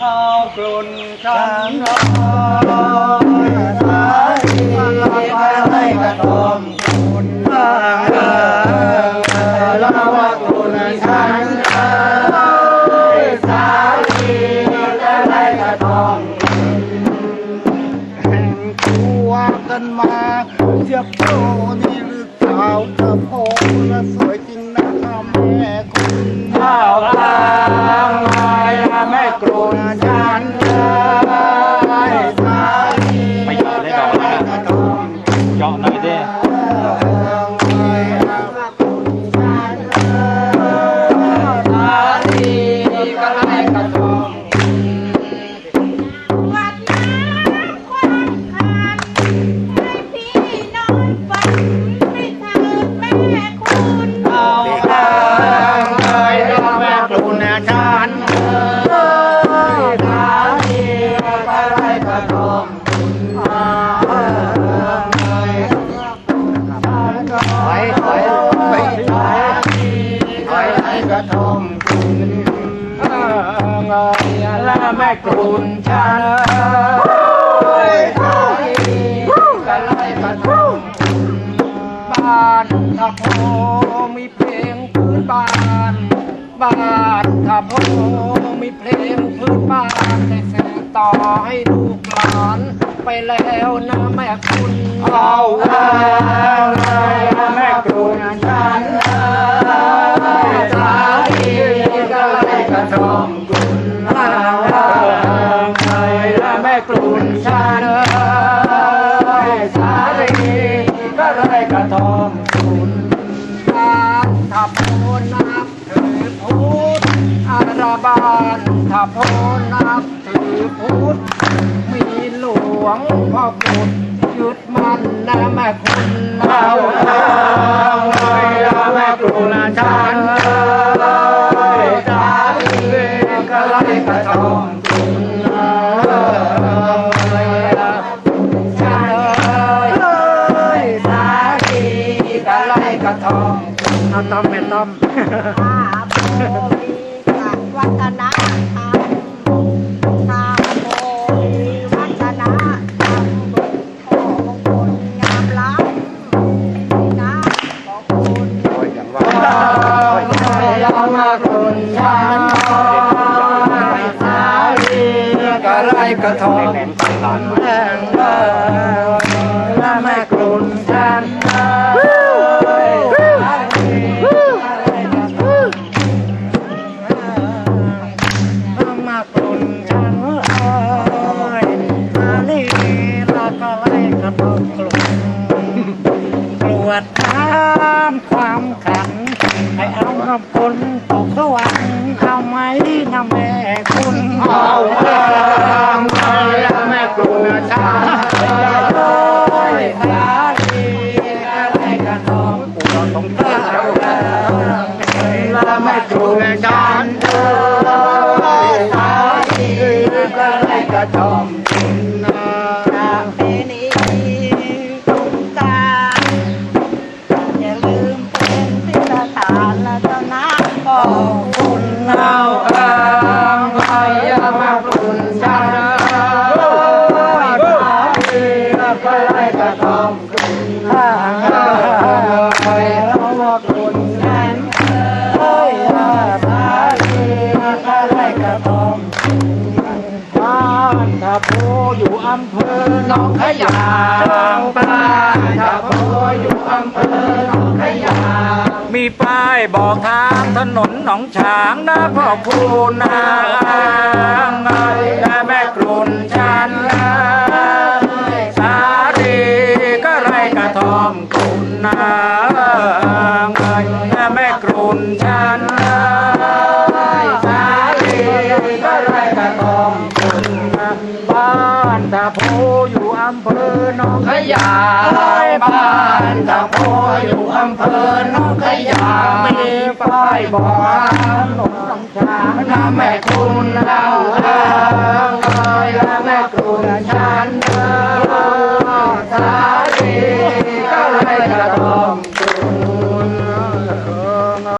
ข้าวกลุ่นฉันน้สาลีให้กระทมคุณบ้างแล้วว่าคุณฉันสาลีจะให้กระทมแห่งตัวกันมาเสียโป กระทงคุณเงยละแม่กุนฉันกันไล่กระทงบ้านทับโพมีเพลงพื้นบ้านบ้านทับโพมีเพลงพื้นบ้านได้สืบต่อให้ลูกหลานไปแล้วนะแม่คุณเอาแม่กรุณฉัน บานถ้าโพนับถือพุทธมีหลวงพ่อปุดยึดมันนะแม่คุณเอาเอาแม่กรุณาฉันสาลีก็ไล่กระทงคุณฉันสาลีก็ไล่กระทงเอาต้อมแม่ต้อมข้าโพมีกั วัฒนธรรมข้าโพมีวัฒนธรรมโอ้มงคลงามล้ำนะขอบคุณเรามาคุณฉันสาลีก็ไล่กระทงแห่งเดิมแล ก็ไล่กระทงกลุ่มกรวดน้ำความขันให้เอาน้ำฝนตกสวรรค์เอาไหมนะแม่คุณเอาเองแม่กรุณาชาสาลีอะไรกันน้องปู่เราต้องเท้าแล้วแม่กรุณาฉันสาลีอะไรกันทอ ล่กระทำคุณไปแล้วว่าคุณนั้นเฮ้ยสาลีไปไล่กระทำบ้านทับโพอยู่อำเภอหนองขยาบ้านทับโพอยู่อำเภอหนองขยามีป้ายบอกทางถนนหนองฉางนะพ่อคุณนางและแม่กรุนฉัน ตาโพอยู่อำเภอหนองขยายบ้านตาโพอยู่อำเภอหนองขยามีป้ายบอกหนองสังน้ำแม่คุณเราเอ้แล้วแม่คุณฉันเอ้